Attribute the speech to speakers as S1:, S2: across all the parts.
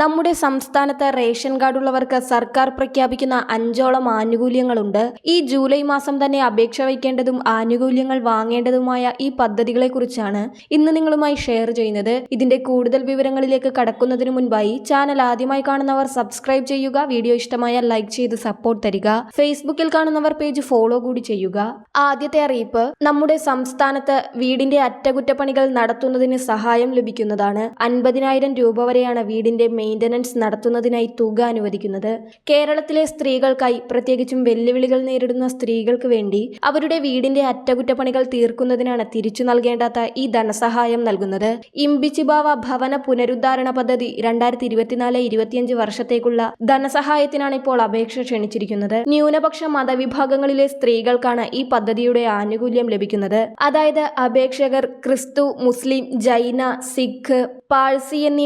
S1: നമ്മുടെ സംസ്ഥാനത്ത് ration card ഉള്ളവർക്ക് സർക്കാർ പ്രഖ്യാപിക്കുന്ന അഞ്ചോളം ആനുകൂല്യങ്ങളുണ്ട്. ഈ ജൂലൈ മാസം തന്നെ അപേക്ഷ വയ്ക്കേണ്ടതും ആനുകൂല്യങ്ങൾ വാങ്ങേണ്ടതുമായ ഈ പദ്ധതികളെക്കുറിച്ചാണ് ഇന്ന് നിങ്ങളുമായി ഷെയർ ചെയ്യുന്നത്. ഇതിന്റെ കൂടുതൽ വിവരങ്ങളിലേക്ക് കടക്കുന്നതിന് മുൻപായി ചാനൽ ആദ്യമായി കാണുന്നവർ സബ്സ്ക്രൈബ് ചെയ്യുക വീഡിയോ ഇഷ്ടമായ ലൈക്ക് ചെയ്ത് സപ്പോർട്ട് തരിക ഫേസ്ബുക്കിൽ കാണുന്നവർ പേജ് ഫോളോ കൂടി ചെയ്യുക. ആദ്യത്തെ അറിയിപ്പ് നമ്മുടെ സംസ്ഥാനത്ത് വീടിന്റെ അറ്റകുറ്റപ്പണികൾ നടത്തുന്നതിന് സഹായം ലഭിക്കുന്നതാണ്. അൻപതിനായിരം രൂപ വരെയാണ് വീടിന്റെ മെയിന്റനൻസ് നടത്തുന്നതിനായി തുക അനുവദിക്കുന്നത്. കേരളത്തിലെ സ്ത്രീകൾക്കായി പ്രത്യേകിച്ചും വെല്ലുവിളികൾ നേരിടുന്ന സ്ത്രീകൾക്ക് വേണ്ടി അവരുടെ വീടിന്റെ അറ്റകുറ്റപ്പണികൾ തീർക്കുന്നതിനാണ് തിരിച്ചു നൽകേണ്ടാത്ത ഈ ധനസഹായം നൽകുന്നത്. ഇംബിച്ചിബാവ ഭവന പുനരുദ്ധാരണ പദ്ധതി രണ്ടായിരത്തി ഇരുപത്തിനാല് ഇരുപത്തിയഞ്ച് വർഷത്തേക്കുള്ള ധനസഹായത്തിനാണ് ഇപ്പോൾ അപേക്ഷ ക്ഷണിച്ചിരിക്കുന്നത്. ന്യൂനപക്ഷ മതവിഭാഗങ്ങളിലെ സ്ത്രീകൾക്കാണ് ഈ പദ്ധതിയുടെ ആനുകൂല്യം ലഭിക്കുന്നത്. അതായത് അപേക്ഷകർ ക്രിസ്തു മുസ്ലിം ജൈന സിഖ് പാഴ്സി എന്നീ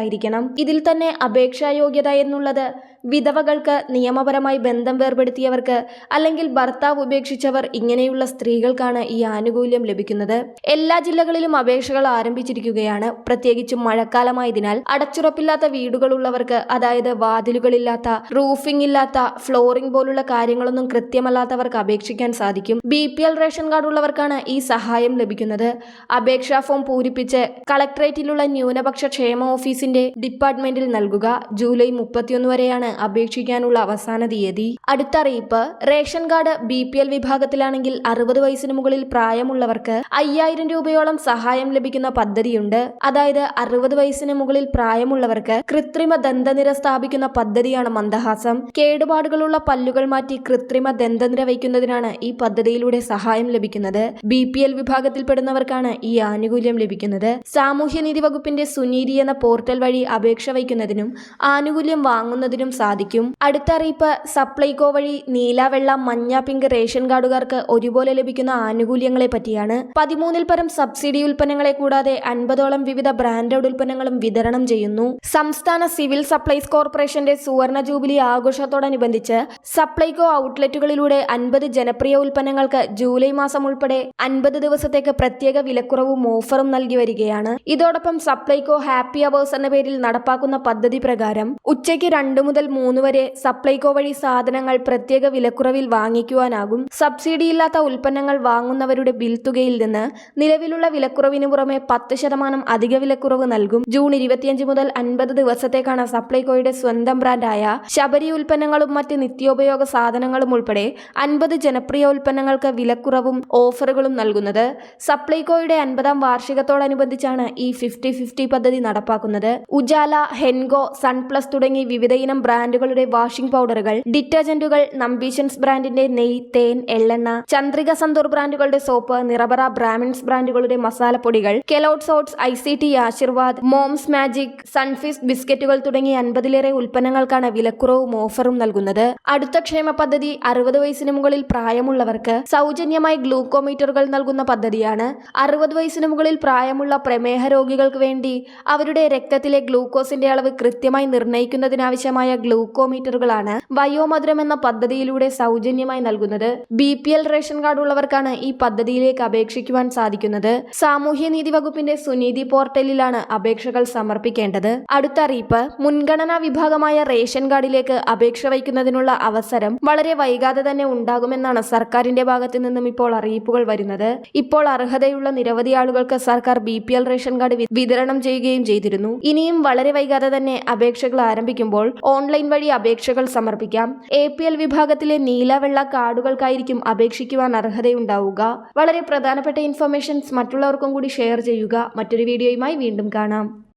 S1: മതവിഭാഗങ്ങളിലുള്ളവരായിരിക്കണം ഇതിൽ തന്നെ അപേക്ഷാ യോഗ്യത എന്നുള്ളത് വിധവകൾക്ക് നിയമപരമായി ബന്ധം വേർപെടുത്തിയവർക്ക് അല്ലെങ്കിൽ ഭർത്താവ് ഉപേക്ഷിച്ചവർ ഇങ്ങനെയുള്ള സ്ത്രീകൾക്കാണ് ഈ ആനുകൂല്യം ലഭിക്കുന്നത്. എല്ലാ ജില്ലകളിലും അപേക്ഷകൾ ആരംഭിച്ചിരിക്കുകയാണ്. പ്രത്യേകിച്ചും മഴക്കാലമായതിനാൽ അടച്ചുറപ്പില്ലാത്ത വീടുകളുള്ളവർക്ക് അതായത് വാതിലുകളില്ലാത്ത റൂഫിംഗ് ഇല്ലാത്ത ഫ്ലോറിംഗ് പോലുള്ള കാര്യങ്ങളൊന്നും കൃത്യമല്ലാത്തവർക്ക് അപേക്ഷിക്കാൻ സാധിക്കും. B P L ration card ഉള്ളവർക്കാണ് ഈ സഹായം ലഭിക്കുന്നത്. അപേക്ഷാ ഫോം പൂരിപ്പിച്ച് കളക്ടറേറ്റിലുള്ള ന്യൂനപക്ഷ ക്ഷേമ ഓഫീസിന്റെ ഡിപ്പാർട്ട്മെന്റിൽ നൽകുക. ജൂലൈ മുപ്പത്തിയൊന്ന് വരെയാണ് അപേക്ഷിക്കാനുള്ള അവസാന തീയതി. അടുത്ത അറിയിപ്പ് ration card B P L വിഭാഗത്തിലാണെങ്കിൽ അറുപത് വയസ്സിന് മുകളിൽ പ്രായമുള്ളവർക്ക് അയ്യായിരം രൂപയോളം സഹായം ലഭിക്കുന്ന പദ്ധതിയുണ്ട്. അതായത് അറുപത് വയസ്സിന് മുകളിൽ പ്രായമുള്ളവർക്ക് കൃത്രിമ ദന്തനിര സ്ഥാപിക്കുന്ന പദ്ധതിയാണ് മന്ദഹാസം. കേടുപാടുകളുള്ള പല്ലുകൾ മാറ്റി കൃത്രിമ ദന്തനിര വയ്ക്കുന്നതിനാണ് ഈ പദ്ധതിയിലൂടെ സഹായം ലഭിക്കുന്നത്. ബി പി എൽ വിഭാഗത്തിൽപ്പെടുന്നവർക്കാണ് ഈ ആനുകൂല്യം ലഭിക്കുന്നത്. സാമൂഹ്യനീതി വകുപ്പിന്റെ സുനീതി എന്ന പോർട്ടൽ വഴി അപേക്ഷ വയ്ക്കുന്നതിനും ആനുകൂല്യം വാങ്ങുന്നതിനും സാധിക്കും. അടുത്ത അറിയിപ്പ് സപ്ലൈകോ വഴി നീല വെള്ള മഞ്ഞ പിങ്ക് റേഷൻ കാർഡുകാർക്ക് ഒരുപോലെ ലഭിക്കുന്ന ആനുകൂല്യങ്ങളെ പറ്റിയാണ്. പതിമൂന്നിൽ പരം സബ്സിഡി ഉൽപ്പന്നങ്ങളെ കൂടാതെ അൻപതോളം വിവിധ ബ്രാൻഡഡ് ഉൽപ്പന്നങ്ങളും വിതരണം ചെയ്യുന്നു. സംസ്ഥാന സിവിൽ സപ്ലൈസ് കോർപ്പറേഷന്റെ സുവർണ ജൂബിലി ആഘോഷത്തോടനുബന്ധിച്ച് സപ്ലൈകോ ഔട്ട്ലെറ്റുകളിലൂടെ അൻപത് ജനപ്രിയ ഉൽപ്പന്നങ്ങൾക്ക് ജൂലൈ മാസം ഉൾപ്പെടെ അൻപത് ദിവസത്തേക്ക് പ്രത്യേക വിലക്കുറവും ഓഫറും നൽകി വരികയാണ്. ഇതോടൊപ്പം സപ്ലൈകോ ഹാപ്പി അവേഴ്സ് എന്ന പേരിൽ നടപ്പാക്കുന്ന പദ്ധതി പ്രകാരം ഉച്ചയ്ക്ക് രണ്ടു മുതൽ മൂന്ന് വരെ സപ്ലൈകോ വഴി സാധനങ്ങൾ പ്രത്യേക വിലക്കുറവിൽ വാങ്ങിക്കുവാനാകും. സബ്സിഡിയില്ലാത്ത ഉൽപ്പന്നങ്ങൾ വാങ്ങുന്നവരുടെ ബിൽ തുകയിൽ നിന്ന് നിലവിലുള്ള വിലക്കുറവിന് പുറമെ പത്ത് ശതമാനം അധിക വിലക്കുറവ് നൽകും. ജൂൺ ഇരുപത്തിയഞ്ച് മുതൽ അൻപത് ദിവസത്തേക്കാണ് സപ്ലൈകോയുടെ സ്വന്തം ബ്രാൻഡായ ശബരി ഉൽപ്പന്നങ്ങളും മറ്റ് നിത്യോപയോഗ സാധനങ്ങളും ഉൾപ്പെടെ അൻപത് ജനപ്രിയ ഉൽപ്പന്നങ്ങൾക്ക് വിലക്കുറവും ഓഫറുകളും നൽകുന്നത്. സപ്ലൈകോയുടെ അൻപതാം വാർഷികത്തോടനുബന്ധിച്ചാണ് ഈ ഫിഫ്റ്റി ഫിഫ്റ്റി പദ്ധതി നടപ്പാക്കുന്നത്. ഉജാല ഹെൻഗോ സൺപ്ലസ് തുടങ്ങി വിവിധയിനം ബ്രാൻഡുകളുടെ വാഷിംഗ് പൗഡറുകൾ ഡിറ്റർജന്റുകൾ നമ്പീഷൻസ് ബ്രാൻഡിന്റെ നെയ് തേൻ എള്ളെണ്ണ ചന്ദ്രിക സന്തൂർ ബ്രാൻഡുകളുടെ സോപ്പ് നിറബറ ബ്രാമിൻസ് ബ്രാൻഡുകളുടെ മസാലപ്പൊടികൾ കെലോട്ട് സോട്ട്സ് I T C Aashirvaad Mom's magic സൺഫിസ് ബിസ്ക്കറ്റുകൾ തുടങ്ങിയ അൻപതിലേറെ ഉൽപ്പന്നങ്ങൾക്കാണ് വിലക്കുറവും ഓഫറും നൽകുന്നത്. അടുത്ത ക്ഷേമ പദ്ധതി അറുപത് വയസ്സിന് മുകളിൽ പ്രായമുള്ളവർക്ക് സൗജന്യമായി ഗ്ലൂക്കോമീറ്ററുകൾ നൽകുന്ന പദ്ധതിയാണ്. അറുപത് വയസ്സിന് മുകളിൽ പ്രായമുള്ള പ്രമേഹ രോഗികൾക്ക് വേണ്ടി അവരുടെ രക്തത്തിലെ ഗ്ലൂക്കോസിന്റെ അളവ് കൃത്യമായി നിർണയിക്കുന്നതിനാവശ്യമായ ഗ്ലൂക്കോമീറ്ററുകളാണ് വയോമധുരം എന്ന പദ്ധതിയിലൂടെ സൗജന്യമായി നൽകുന്നത്. ബി റേഷൻ കാർഡ് ഉള്ളവർക്കാണ് ഈ പദ്ധതിയിലേക്ക് അപേക്ഷിക്കുവാൻ സാധിക്കുന്നത്. സാമൂഹ്യനീതി വകുപ്പിന്റെ സുനീതി പോർട്ടലിലാണ് അപേക്ഷകൾ സമർപ്പിക്കേണ്ടത്. അടുത്ത അറിയിപ്പ്. മുൻഗണനാ വിഭാഗമായ റേഷൻ കാർഡിലേക്ക് അപേക്ഷ വയ്ക്കുന്നതിനുള്ള അവസരം വളരെ വൈകാതെ തന്നെ ഉണ്ടാകുമെന്നാണ് സർക്കാരിന്റെ ഭാഗത്തു നിന്നും ഇപ്പോൾ അറിയിപ്പുകൾ വരുന്നത്. ഇപ്പോൾ അർഹതയുള്ള നിരവധി ആളുകൾക്ക് സർക്കാർ ബി റേഷൻ കാർഡ് വിതരണം ചെയ്യുകയും ചെയ്തിരുന്നു. ഇനിയും വളരെ വൈകാതെ തന്നെ അപേക്ഷകൾ ആരംഭിക്കുമ്പോൾ ഓൺലൈൻ വഴി അപേക്ഷകൾ സമർപ്പിക്കാം. എ പി എൽ വിഭാഗത്തിലെ നീലവെള്ള കാർഡുകൾക്കായിരിക്കും അപേക്ഷിക്കുവാൻ അർഹതയുണ്ടാവുക. വളരെ പ്രധാനപ്പെട്ട ഇൻഫർമേഷൻസ് മറ്റുള്ളവർക്കും കൂടി ഷെയർ ചെയ്യുക. മറ്റൊരു വീഡിയോയുമായി വീണ്ടും കാണാം.